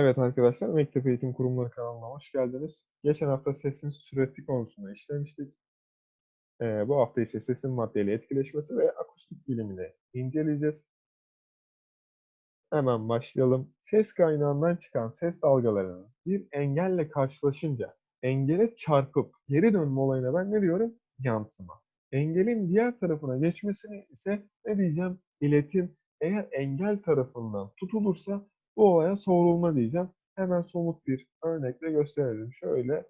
Evet arkadaşlar, Mektep Eğitim Kurumları kanalına hoş geldiniz. Geçen hafta sesin süreti konusunda işlemiştik. Ee, bu hafta ise sesin maddeyle etkileşmesi ve akustik bilimini inceleyeceğiz. Hemen başlayalım. Ses kaynağından çıkan ses dalgalarının bir engelle karşılaşınca engele çarpıp geri dönme olayına ben ne diyorum? Yansıma. Engelin diğer tarafına geçmesini ise ne diyeceğim? İletim. Eğer engel tarafından tutulursa bu olaya soğurulma diyeceğim. Hemen somut bir örnekle gösterelim. Şöyle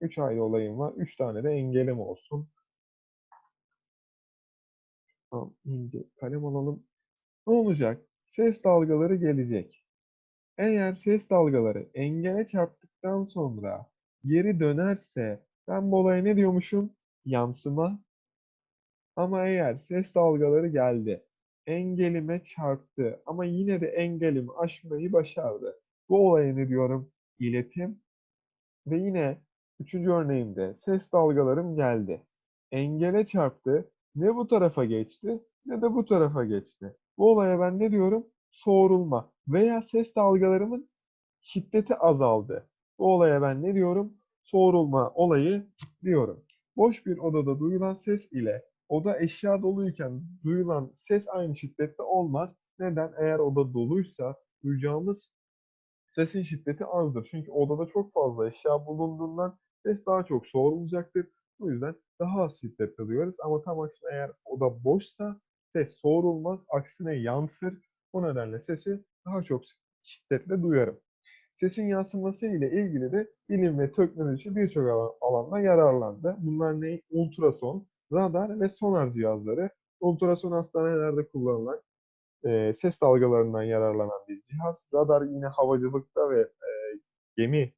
3 ayrı olayım var. 3 tane de engelim olsun. Tamam, ince kalem alalım. Ne olacak? Ses dalgaları gelecek. Eğer ses dalgaları engele çarptıktan sonra geri dönerse ben bu olaya ne diyormuşum? Yansıma. Ama eğer ses dalgaları geldi, engelime çarptı ama yine de engelimi aşmayı başardı. Bu olaya ne diyorum? İletim. Ve yine üçüncü örneğimde ses dalgalarım geldi. Engele çarptı. Ne bu tarafa geçti ne de bu tarafa geçti. Bu olaya ben ne diyorum? Soğurulma veya ses dalgalarımın şiddeti azaldı. Bu olaya ben ne diyorum? Soğurulma olayı diyorum. Boş bir odada duyulan ses ile oda eşya doluyken duyulan ses aynı şiddette olmaz. Neden? Eğer oda doluysa duyacağımız sesin şiddeti azdır. Çünkü odada çok fazla eşya bulunduğundan ses daha çok soğurulacaktır. Bu yüzden daha az şiddette duyarız. Ama tam aksine eğer oda boşsa ses soğurulmaz. Aksine yansır. Bu nedenle sesi daha çok şiddetle duyarım. Sesin yansıması ile ilgili de bilim ve teknoloji birçok alanda yararlandı. Bunlar ne? Ultrason, radar ve sonar cihazları. Ultrason hastanelerde kullanılan e, ses dalgalarından yararlanan bir cihaz. Radar yine havacılıkta ve e, gemi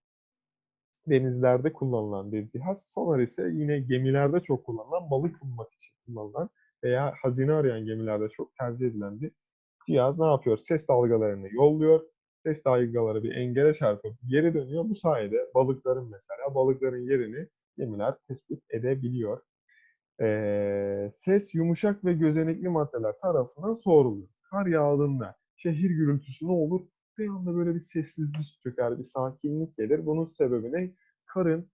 denizlerde kullanılan bir cihaz. Sonar ise yine gemilerde çok kullanılan, balık bulmak için kullanılan veya hazine arayan gemilerde çok tercih edilen bir cihaz. Ne yapıyor? Ses dalgalarını yolluyor. Ses dalgaları bir engele çarpıp geri dönüyor. Bu sayede balıkların mesela, balıkların yerini gemiler tespit edebiliyor. Ee, ses yumuşak ve gözenekli maddeler tarafından soğuruluyor. Kar yağdığında şehir gürültüsü ne olur? Bir anda böyle bir sessizlik çöker, bir sakinlik gelir. Bunun sebebi ne? Karın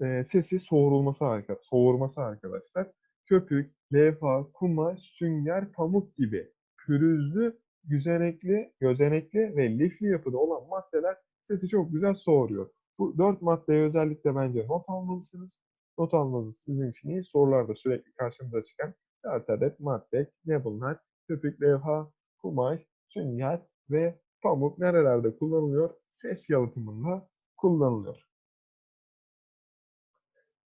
e, sesi soğurulması. Soğurması arkadaşlar. Köpük, levha, kumaş, sünger, pamuk gibi pürüzlü, gözenekli, gözenekli ve lifli yapıda olan maddeler sesi çok güzel soğuruyor. Bu dört maddeyi özellikle bence not almalısınız. Not almanız sizin için iyi. Sorularda sürekli karşımıza çıkan 4 adet madde. Ne bunlar? Köpük, levha, kumaş, sünger ve pamuk nerelerde kullanılıyor? Ses yalıtımında kullanılıyor.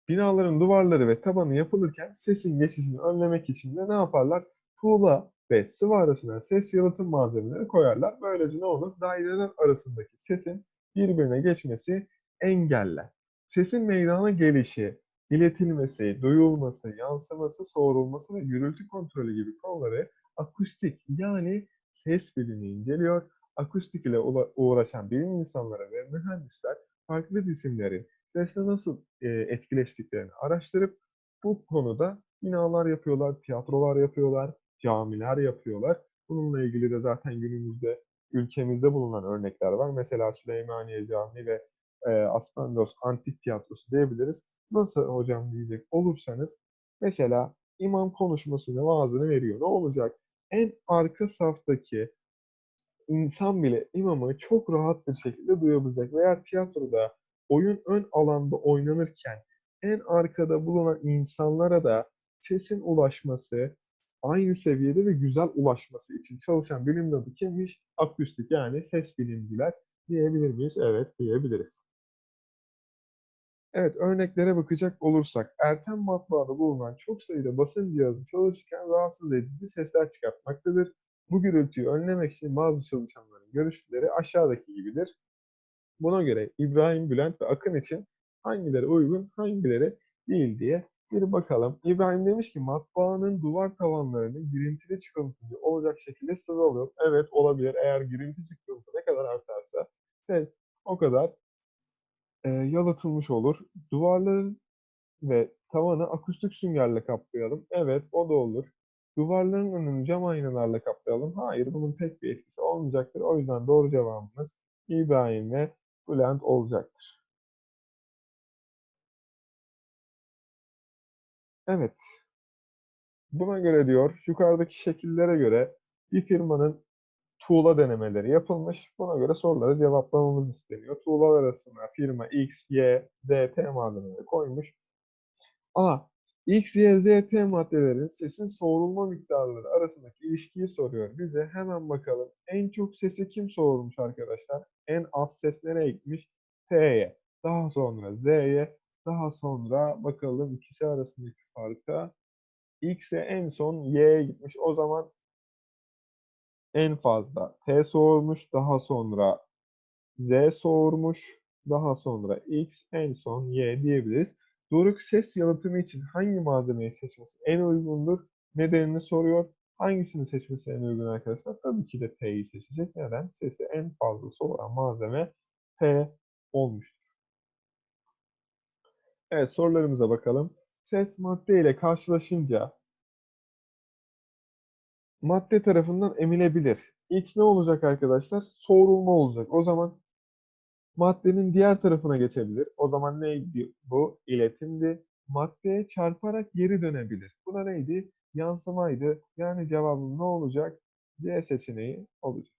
Binaların duvarları ve tabanı yapılırken sesin geçişini önlemek için de ne yaparlar? Tuğla ve sıvı arasına ses yalıtım malzemeleri koyarlar. Böylece ne olur? Daireler arasındaki sesin birbirine geçmesi engeller. Sesin meydana gelişi, iletilmesi, duyulması, yansıması, soğurulması ve gürültü kontrolü gibi konuları akustik yani ses bilimi inceliyor. Akustik ile uğraşan bilim insanları ve mühendisler farklı cisimlerin sesle nasıl e, etkileştiklerini araştırıp bu konuda binalar yapıyorlar, tiyatrolar yapıyorlar, camiler yapıyorlar. Bununla ilgili de zaten günümüzde ülkemizde bulunan örnekler var. Mesela Süleymaniye Camii ve e, Aspendos Antik Tiyatrosu diyebiliriz. Nasıl hocam diyecek olursanız mesela imam konuşmasını, vaazını veriyor. Ne olacak? En arka saftaki insan bile imamı çok rahat bir şekilde duyabilecek. Veya tiyatroda oyun ön alanda oynanırken en arkada bulunan insanlara da sesin ulaşması, aynı seviyede ve güzel ulaşması için çalışan bilim dalı kimmiş? Akustik yani ses bilimciler diyebilir miyiz? Evet diyebiliriz. Evet, örneklere bakacak olursak, Ertem matbaada bulunan çok sayıda basın cihazı çalışırken rahatsız edici sesler çıkartmaktadır. Bu gürültüyü önlemek için bazı çalışanların görüşleri aşağıdaki gibidir. Buna göre İbrahim, Bülent ve Akın için hangileri uygun, hangileri değil diye bir bakalım. İbrahim demiş ki matbaanın duvar tavanlarını girintili çıkıntılı olacak şekilde sıralıyor. Evet olabilir. Eğer girinti çıkıntı ne kadar artarsa ses o kadar e, yalıtılmış olur. Duvarların ve tavanı akustik süngerle kaplayalım. Evet, o da olur. Duvarların önünü cam aynalarla kaplayalım. Hayır, bunun pek bir etkisi olmayacaktır. O yüzden doğru cevabımız İbrahim ve Bülent olacaktır. Evet. Buna göre diyor, yukarıdaki şekillere göre bir firmanın tuğla denemeleri yapılmış. Buna göre soruları cevaplamamız isteniyor. Tuğlalar arasına firma X, Y, Z, T malzemeleri koymuş. A. X, Y, Z, T maddelerin sesin soğurulma miktarları arasındaki ilişkiyi soruyor bize. Hemen bakalım. En çok sesi kim soğurmuş arkadaşlar? En az ses nereye gitmiş? T'ye. Daha sonra Z'ye. Daha sonra bakalım ikisi arasındaki farka. X'e en son Y'ye gitmiş. O zaman en fazla T soğurmuş. Daha sonra Z soğurmuş. Daha sonra X, en son Y diyebiliriz. Doruk ses yalıtımı için hangi malzemeyi seçmesi en uygundur? Nedenini soruyor. Hangisini seçmesi en uygun arkadaşlar? Tabii ki de T'yi seçecek. Neden? Sesi en fazla soğuran malzeme T olmuştur. Evet sorularımıza bakalım. Ses madde ile karşılaşınca madde tarafından emilebilir. X ne olacak arkadaşlar? Soğurulma olacak. O zaman maddenin diğer tarafına geçebilir. O zaman neydi bu? İletimdi. Maddeye çarparak geri dönebilir. Buna neydi? Yansımaydı. Yani cevabım ne olacak? C seçeneği olacak.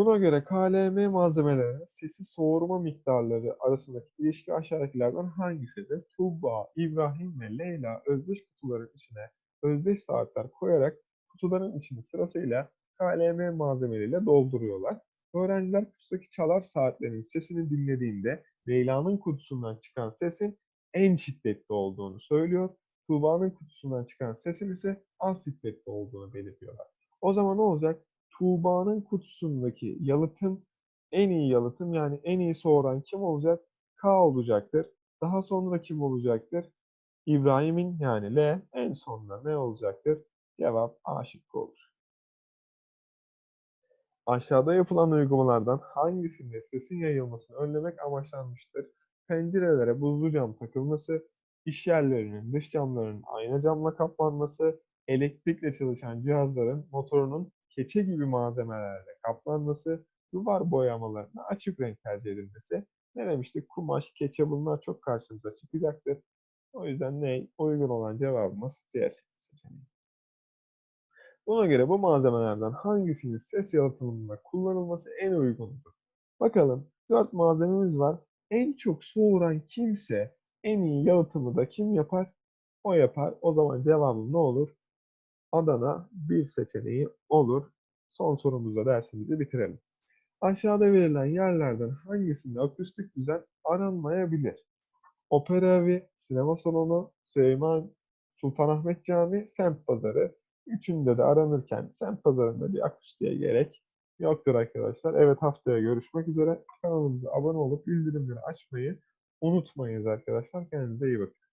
Buna göre KLM malzemelerinin sesi soğurma miktarları arasındaki ilişki aşağıdakilerden hangisidir? Tuğba, İbrahim ve Leyla özdeş kutuların içine özdeş saatler koyarak kutuların içini sırasıyla KLM malzemeleriyle dolduruyorlar. Öğrenciler kutudaki çalar saatlerin sesini dinlediğinde Leyla'nın kutusundan çıkan sesin en şiddetli olduğunu söylüyor. Tuğba'nın kutusundan çıkan sesin ise az şiddetli olduğunu belirtiyorlar. O zaman ne olacak? Tuğba'nın kutusundaki yalıtım en iyi yalıtım yani en iyi soğuran kim olacak? K olacaktır. Daha sonra kim olacaktır? İbrahim'in yani L en sonunda ne olacaktır? Cevap A şıkkı olur. Aşağıda yapılan uygulamalardan hangisinde sesin yayılmasını önlemek amaçlanmıştır? Pencerelere buzlu cam takılması, iş yerlerinin dış camlarının ayna camla kaplanması, elektrikle çalışan cihazların motorunun keçe gibi malzemelerle kaplanması, duvar boyamalarına açık renk tercih edilmesi. Ne demiştik? Kumaş, keçe bunlar çok karşımıza çıkacaktır. O yüzden ne? Uygun olan cevabımız C seçeneği. Buna göre bu malzemelerden hangisinin ses yalıtımında kullanılması en uygundur? Bakalım 4 malzememiz var. En çok soğuran kimse en iyi yalıtımı da kim yapar? O yapar. O zaman cevabım ne olur? Adana bir seçeneği olur. Son sorumuzda dersimizi bitirelim. Aşağıda verilen yerlerden hangisinde akustik düzen aranmayabilir? Opera evi, sinema salonu, Süleyman Sultanahmet Camii, semt pazarı. Üçünde de aranırken semt pazarında bir akustiğe gerek yoktur arkadaşlar. Evet haftaya görüşmek üzere. Kanalımıza abone olup bildirimleri açmayı unutmayınız arkadaşlar. Kendinize iyi bakın.